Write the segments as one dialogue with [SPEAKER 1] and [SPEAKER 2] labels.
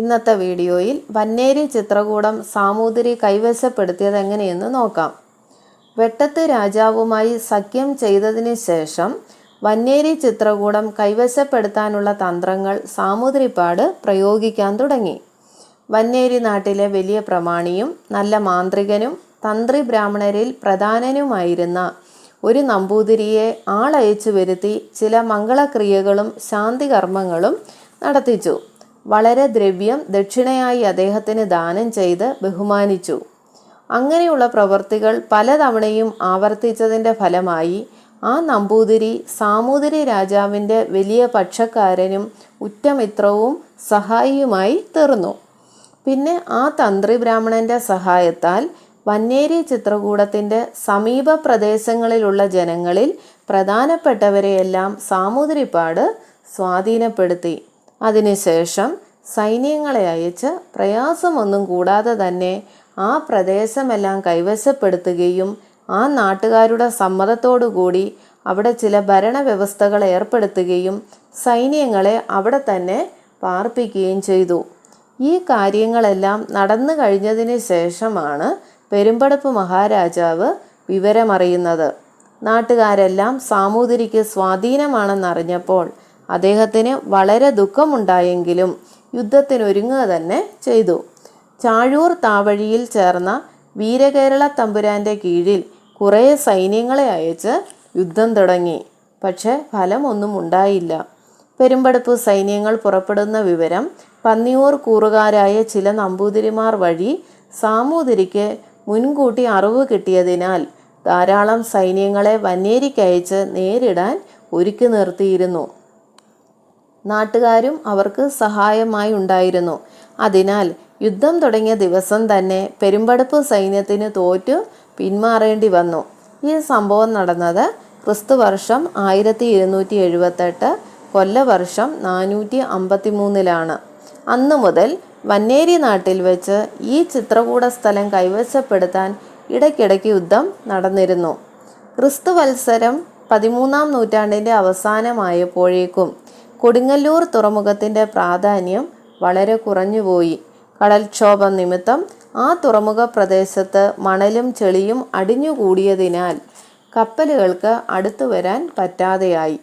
[SPEAKER 1] ഇന്നത്തെ വീഡിയോയിൽ വന്നേരി ചിത്രകൂടം സാമൂതിരി കൈവശപ്പെടുത്തിയത് എങ്ങനെയെന്ന് നോക്കാം. വെട്ടത്ത് രാജാവുമായി സഖ്യം ചെയ്തതിന് ശേഷം വന്നേരി ചിത്രകൂടം കൈവശപ്പെടുത്താനുള്ള തന്ത്രങ്ങൾ സാമൂതിരിപ്പാട് പ്രയോഗിക്കാൻ തുടങ്ങി. വന്നേരി നാട്ടിലെ വലിയ പ്രമാണിയും നല്ല മാന്ത്രികനും തന്ത്രി ബ്രാഹ്മണരിൽ പ്രധാനനുമായിരുന്ന ഒരു നമ്പൂതിരിയെ ആളയച്ചു വരുത്തി ചില മംഗളക്രിയകളും ശാന്തികർമ്മങ്ങളും നടത്തിച്ചു. വളരെ ദ്രവ്യം ദക്ഷിണയായി അദ്ദേഹത്തിന് ദാനം ചെയ്ത് ബഹുമാനിച്ചു. അങ്ങനെയുള്ള പ്രവൃത്തികൾ പലതവണയും ആവർത്തിച്ചതിന്റെ ഫലമായി ആ നമ്പൂതിരി സാമൂതിരി രാജാവിന്റെ വലിയ പക്ഷക്കാരനും ഉറ്റമിത്രവും സഹായിയുമായി തീർന്നു. പിന്നെ ആ തന്ത്രി ബ്രാഹ്മണന്റെ സഹായത്താൽ വന്നേരി ചിത്രകൂടത്തിന്റെ സമീപ പ്രദേശങ്ങളിലുള്ള ജനങ്ങളിൽ പ്രധാനപ്പെട്ടവരെയെല്ലാം സാമൂതിരിപ്പാട് സ്വാധീനപ്പെടുത്തി. അതിനുശേഷം സൈന്യങ്ങളെ അയച്ച് പ്രയാസമൊന്നും കൂടാതെ തന്നെ ആ പ്രദേശമെല്ലാം കൈവശപ്പെടുത്തുകയും ആ നാട്ടുകാരുടെ സമ്മതത്തോടുകൂടി അവിടെ ചില ഭരണവ്യവസ്ഥകൾ ഏർപ്പെടുത്തുകയും സൈന്യങ്ങളെ അവിടെ തന്നെ പാർപ്പിക്കുകയും ചെയ്തു. ഈ കാര്യങ്ങളെല്ലാം നടന്നു കഴിഞ്ഞതിന് ശേഷമാണ് പെരുമ്പടപ്പ് മഹാരാജാവ് വിവരമറിയുന്നത്. നാട്ടുകാരെല്ലാം സാമൂതിരിക്ക് സ്വാധീനമാണെന്നറിഞ്ഞപ്പോൾ അദ്ദേഹത്തിന് വളരെ ദുഃഖമുണ്ടായെങ്കിലും യുദ്ധത്തിനൊരുങ്ങുക തന്നെ ചെയ്തു. ചാഴൂർ താവഴിയിൽ ചേർന്ന വീരകേരള തമ്പുരാന്റെ കീഴിൽ കുറേ സൈന്യങ്ങളെ അയച്ച് യുദ്ധം തുടങ്ങി. പക്ഷെ ഫലമൊന്നും ഉണ്ടായില്ല. പെരുമ്പടപ്പ് സൈന്യങ്ങൾ പുറപ്പെടുന്ന വിവരം പന്നിയൂർ കൂറുകാരായ ചില നമ്പൂതിരിമാർ വഴി സാമൂതിരിക്ക് മുൻകൂട്ടി അറിവ് കിട്ടിയതിനാൽ ധാരാളം സൈന്യങ്ങളെ വന്നേരിക്കയച്ച് നേരിടാൻ ഒരുക്കി നിർത്തിയിരുന്നു. നാട്ടുകാരും അവർക്ക് സഹായമായി ഉണ്ടായിരുന്നു. അതിനാൽ യുദ്ധം തുടങ്ങിയ ദിവസം തന്നെ പെരുമ്പടപ്പ് സൈന്യത്തിന് തോറ്റു പിന്മാറേണ്ടി വന്നു. ഈ സംഭവം നടന്നത് ക്രിസ്തുവർഷം ആയിരത്തി ഇരുന്നൂറ്റി എഴുപത്തെട്ട് കൊല്ലവർഷം നാനൂറ്റി അമ്പത്തി മൂന്നിലാണ് അന്നു മുതൽ വന്നേരി നാട്ടിൽ വെച്ച് ഈ ചിത്രകൂട സ്ഥലം കൈവശപ്പെടുത്താൻ ഇടയ്ക്കിടയ്ക്ക് യുദ്ധം നടന്നിരുന്നു. ക്രിസ്തുവത്സരം പതിമൂന്നാം നൂറ്റാണ്ടിന്റെ അവസാനമായപ്പോഴേക്കും കൊടുങ്ങല്ലൂർ തുറമുഖത്തിന്റെ പ്രാധാന്യം വളരെ കുറഞ്ഞുപോയി. കടൽക്ഷോഭം നിമിത്തം ആ തുറമുഖ പ്രദേശത്ത് മണലും ചെളിയും അടിഞ്ഞുകൂടിയതിനാൽ കപ്പലുകൾക്ക് അടുത്തു വരാൻ പറ്റാതെയായി.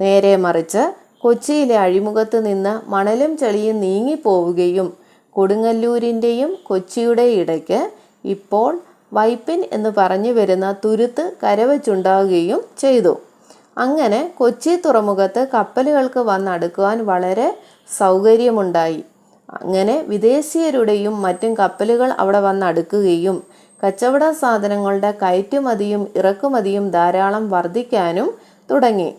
[SPEAKER 1] നേരെ മറിച്ച് കൊച്ചിയിലെ അഴിമുഖത്ത് നിന്ന് മണലും ചെളിയും നീങ്ങിപ്പോവുകയും കൊടുങ്ങല്ലൂരിന്റെയും കൊച്ചിയുടെ ഇടയ്ക്ക് ഇപ്പോൾ വൈപ്പിൻ എന്ന് പറഞ്ഞു വരുന്ന തുരുത്ത് കരവച്ചുണ്ടാവുകയും ചെയ്തു. അങ്ങനെ കൊച്ചി തുറമുഖത്ത് കപ്പലുകൾക്ക് വന്നടുക്കുവാൻ വളരെ സൗകര്യമുണ്ടായി. അങ്ങനെ വിദേശീയരുടെയും മറ്റും കപ്പലുകൾ അവിടെ വന്നടുക്കുകയും കച്ചവട സാധനങ്ങളുടെ കയറ്റുമതിയും ഇറക്കുമതിയും ധാരാളം വർദ്ധിക്കാനും തുടങ്ങി.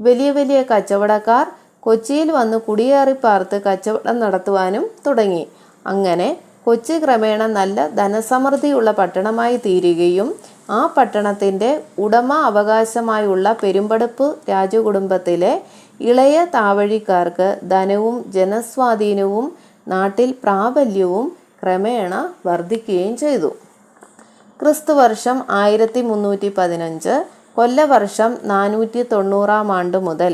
[SPEAKER 1] വലിയ വലിയ കച്ചവടക്കാർ കൊച്ചിയിൽ വന്ന് കുടിയേറി പാർത്ത് കച്ചവടം നടത്തുവാനും തുടങ്ങി. അങ്ങനെ കൊച്ചി ക്രമേണ നല്ല ധനസമൃദ്ധിയുള്ള പട്ടണമായി തീരുകയും ആ പട്ടണത്തിന്റെ ഉടമ അവകാശമായുള്ള പെരുമ്പടപ്പ് രാജകുടുംബത്തിലെ ഇളയ താവഴിക്കാർക്ക് ധനവും ജനസ്വാധീനവും നാട്ടിൽ പ്രാബല്യവും ക്രമേണ വർദ്ധിക്കുകയും ചെയ്തു. ക്രിസ്തുവർഷം ആയിരത്തി മുന്നൂറ്റി പതിനഞ്ച് കൊല്ലവർഷം നാനൂറ്റി തൊണ്ണൂറാം ആണ്ട് മുതൽ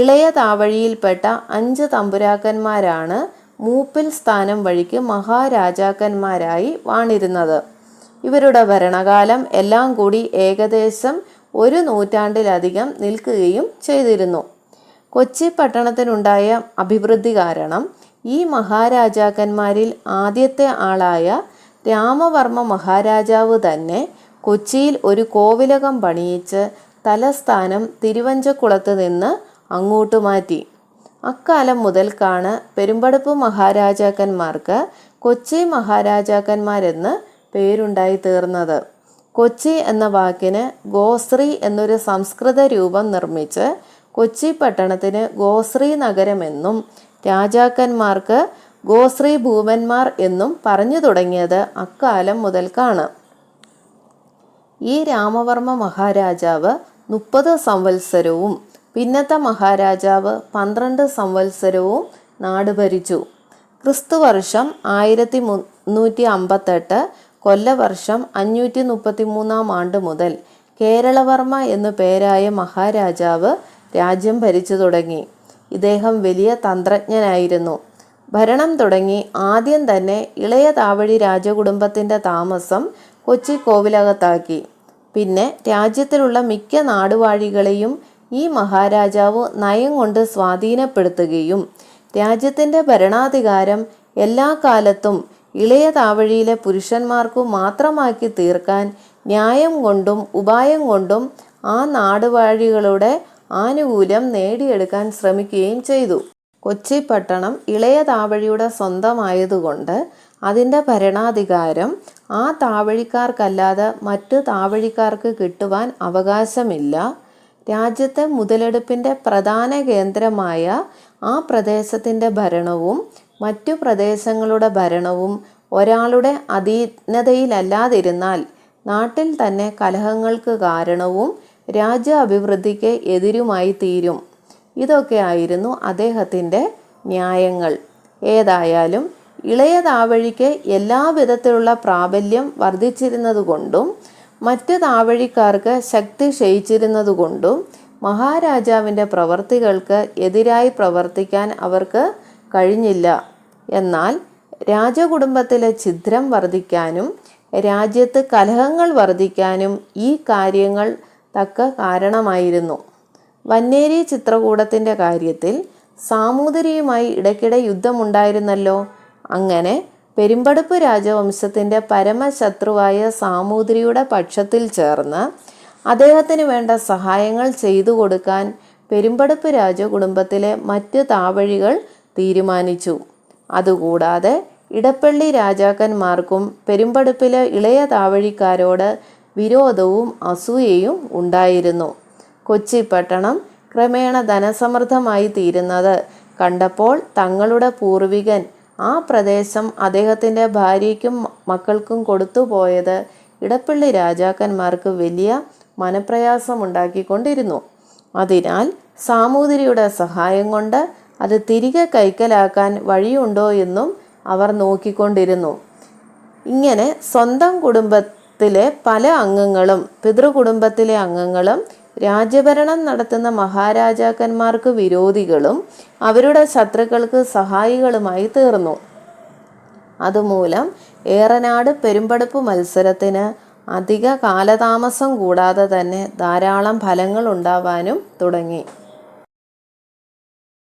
[SPEAKER 1] ഇളയ താവഴിയിൽപ്പെട്ട അഞ്ച് തമ്പുരാക്കന്മാരാണ് മൂപ്പിൽ സ്ഥാനം വഴിക്ക് മഹാരാജാക്കന്മാരായി വാണിരുന്നത്. ഇവരുടെ ഭരണകാലം എല്ലാം കൂടി ഏകദേശം ഒരു നൂറ്റാണ്ടിലധികം നിൽക്കുകയും ചെയ്തിരുന്നു. കൊച്ചി പട്ടണത്തിനുണ്ടായ അഭിവൃദ്ധി കാരണം ഈ മഹാരാജാക്കന്മാരിൽ ആദ്യത്തെ ആളായ രാമവർമ്മ മഹാരാജാവ് തന്നെ കൊച്ചിയിൽ ഒരു കോവിലകം പണിയിച്ച് തലസ്ഥാനം തിരുവഞ്ചക്കുളത്ത് നിന്ന് അങ്ങോട്ട് മാറ്റി. അക്കാലം മുതൽക്കാണ് പെരുമ്പടപ്പ് മഹാരാജാക്കന്മാർക്ക് കൊച്ചി മഹാരാജാക്കന്മാരെന്ന് പേരുണ്ടായി തീർന്നത്. കൊച്ചി എന്ന വാക്കിന് ഗോശ്രീ എന്നൊരു സംസ്കൃത രൂപം നിർമ്മിച്ച് കൊച്ചി പട്ടണത്തിന് ഗോശ്രീ നഗരമെന്നും രാജാക്കന്മാർക്ക് ഗോശ്രീ ഭൂപന്മാർ എന്നും പറഞ്ഞു തുടങ്ങിയത് അക്കാലം മുതൽക്കാണ്. ഈ രാമവർമ്മ മഹാരാജാവ് മുപ്പത് സംവത്സരവും പിന്നത്തെ മഹാരാജാവ് പന്ത്രണ്ട് സംവത്സരവും നാട് ഭരിച്ചു. ക്രിസ്തുവർഷം ആയിരത്തി മുന്നൂറ്റി അമ്പത്തെട്ട് കൊല്ലവർഷം അഞ്ഞൂറ്റി മുപ്പത്തി മൂന്നാം ആണ്ട് മുതൽ കേരളവർമ്മ എന്നു പേരായ മഹാരാജാവ് രാജ്യം ഭരിച്ചു തുടങ്ങി. ഇദ്ദേഹം വലിയ തന്ത്രജ്ഞനായിരുന്നു. ഭരണം തുടങ്ങി ആദ്യം തന്നെ ഇളയ താവഴി രാജകുടുംബത്തിന്റെ താമസം കൊച്ചി കോവിലകത്താക്കി. പിന്നെ രാജ്യത്തിലുള്ള മിക്ക നാടുവാഴികളെയും ഈ മഹാരാജാവ് നയം കൊണ്ട് സ്വാധീനപ്പെടുത്തുകയും രാജ്യത്തിന്റെ ഭരണാധികാരം എല്ലാ കാലത്തും ഇളയ താവഴിയിലെ പുരുഷന്മാർക്കു മാത്രമാക്കി തീർക്കാൻ ന്യായം കൊണ്ടും ഉപായം കൊണ്ടും ആ നാടുവാഴികളുടെ ആനുകൂല്യം നേടിയെടുക്കാൻ ശ്രമിക്കുകയും ചെയ്തു. കൊച്ചി പട്ടണം ഇളയ താവഴിയുടെ സ്വന്തമായതുകൊണ്ട് അതിന്റെ ഭരണാധികാരം ആ താവഴിക്കാർക്കല്ലാതെ മറ്റ് താവഴിക്കാർക്ക് കിട്ടുവാൻ അവകാശമില്ല. രാജ്യത്തെ മുതലെടുപ്പിന്റെ പ്രധാന കേന്ദ്രമായ ആ പ്രദേശത്തിന്റെ ഭരണവും മറ്റു പ്രദേശങ്ങളുടെ ഭരണവും ഒരാളുടെ അധീനതയിലല്ലാതിരുന്നാൽ നാട്ടിൽ തന്നെ കലഹങ്ങൾക്ക് കാരണവും രാജ്യ അഭിവൃദ്ധിക്ക് എതിരുമായി തീരും ഇതൊക്കെയായിരുന്നു അദ്ദേഹത്തിന്റെ ന്യായങ്ങൾ. ഏതായാലും ഇളയ താവഴിക്ക് എല്ലാ വിധത്തിലുള്ള പ്രാബല്യം വർദ്ധിച്ചിരുന്നതുകൊണ്ടും മറ്റ് താവഴിക്കാർക്ക് ശക്തി ക്ഷയിച്ചിരുന്നതുകൊണ്ടും മഹാരാജാവിന്റെ പ്രവർത്തികൾക്ക് എതിരായി പ്രവർത്തിക്കാൻ അവർക്ക് കഴിഞ്ഞില്ല. എന്നാൽ രാജകുടുംബത്തിലെ ഛിദ്രം വർദ്ധിക്കാനും രാജ്യത്ത് കലഹങ്ങൾ വർദ്ധിക്കാനും ഈ കാര്യങ്ങൾ തക്ക കാരണമായിരുന്നു. വന്നേരി ചിത്രകൂടത്തിന്റെ കാര്യത്തിൽ സാമൂതിരിയുമായി ഇടയ്ക്കിടെ യുദ്ധമുണ്ടായിരുന്നല്ലോ. അങ്ങനെ പെരുമ്പടുപ്പ് രാജവംശത്തിന്റെ പരമശത്രുവായ സാമൂതിരിയുടെ പക്ഷത്തിൽ ചേർന്ന് അദ്ദേഹത്തിന് വേണ്ട സഹായങ്ങൾ ചെയ്തു കൊടുക്കാൻ പെരുമ്പടുപ്പ് രാജകുടുംബത്തിലെ മറ്റ് താവഴികൾ തീരുമാനിച്ചു. അതുകൂടാതെ ഇടപ്പള്ളി രാജാക്കന്മാർക്കും പെരുമ്പടുപ്പിലെ ഇളയ താവഴിക്കാരോട് വിരോധവും അസൂയയും ഉണ്ടായിരുന്നു. കൊച്ചി പട്ടണം ക്രമേണ ധനസമൃദ്ധമായി തീരുന്നത് കണ്ടപ്പോൾ തങ്ങളുടെ പൂർവികൻ ആ പ്രദേശം അദ്ദേഹത്തിന്റെ ഭാര്യയ്ക്കും മക്കൾക്കും കൊടുത്തുപോയത് ഇടപ്പള്ളി രാജാക്കന്മാർക്ക് വലിയ മനപ്രയാസമുണ്ടാക്കിക്കൊണ്ടിരുന്നു. അതിനാൽ സാമൂതിരിയുടെ സഹായം കൊണ്ട് അത് തിരികെ കൈക്കലാക്കാൻ വഴിയുണ്ടോ എന്നും അവർ നോക്കിക്കൊണ്ടിരുന്നു. ഇങ്ങനെ സ്വന്തം കുടുംബത്തിലെ പല അംഗങ്ങളും പിതൃകുടുംബത്തിലെ അംഗങ്ങളും രാജ്യഭരണം നടത്തുന്ന മഹാരാജാക്കന്മാർക്ക് വിരോധികളും അവരുടെ ശത്രുക്കൾക്ക് സഹായികളുമായി തീർന്നു. അതുമൂലം ഏറനാട് പെരുമ്പടുപ്പ് മത്സരത്തിന് അധിക കാലതാമസം കൂടാതെ തന്നെ ധാരാളം ഫലങ്ങൾ ഉണ്ടാവാനും തുടങ്ങി.